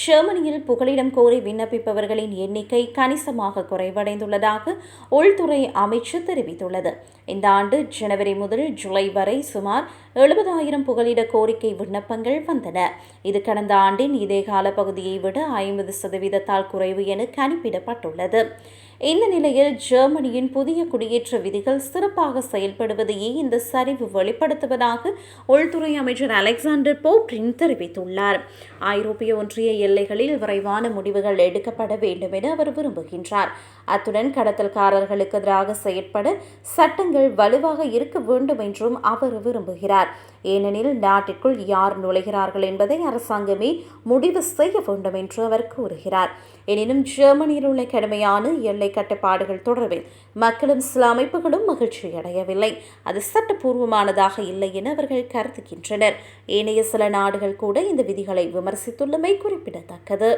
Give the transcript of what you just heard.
ஜெர்மனியில் புகலிடம் கோரி விண்ணப்பிப்பவர்களின் எண்ணிக்கை கணிசமாக குறைவடைந்துள்ளதாக உள்துறை அமைச்சு தெரிவித்துள்ளது. இந்த ஆண்டு ஜனவரி முதல் ஜூலை வரை சுமார் எழுபதாயிரம் புகலிட கோரிக்கை விண்ணப்பங்கள் வந்தன. இது கடந்த ஆண்டின் இதே கால பகுதியை விட ஐம்பது சதவீதத்தால் குறைவு என கணிப்பிடப்பட்டுள்ளது. இந்த நிலையில் ஜெர்மனியின் புதிய குடியேற்ற விதிகள் சிறப்பாக செயல்படுவதையே இந்த சரிவு வெளிப்படுத்துவதாக உள்துறை அமைச்சர் அலெக்சாண்டர் போப்ரின் தெரிவித்துள்ளார். ஐரோப்பிய ஒன்றிய எல்லைகளில் விரைவான முடிவுகள் எடுக்கப்பட வேண்டும் என அவர் விரும்புகின்றார். அத்துடன் கடத்தல்காரர்களுக்கு எதிராக செயற்பட சட்டங்கள் வலுவாக இருக்க வேண்டும் என்றும் அவர் விரும்புகிறார். ஏனெனில் நாட்டிற்குள் யார் நுழைகிறார்கள் என்பதை அரசாங்கமே முடிவு செய்ய வேண்டும் என்று அவர் கூறுகிறார். எனினும் ஜெர்மனியில் உள்ள கடுமையான எல்லை கட்டுப்பாடுகள் தொடர்பில் மக்களும் சில அமைப்புகளும் மகிழ்ச்சி அடையவில்லை. அது சட்டப்பூர்வமானதாக இல்லை என அவர்கள் கருதுகின்றனர். ஏனைய சில நாடுகள் கூட இந்த விதிகளை விமர்சித்துள்ளமை குறிப்பிடத்தக்கது.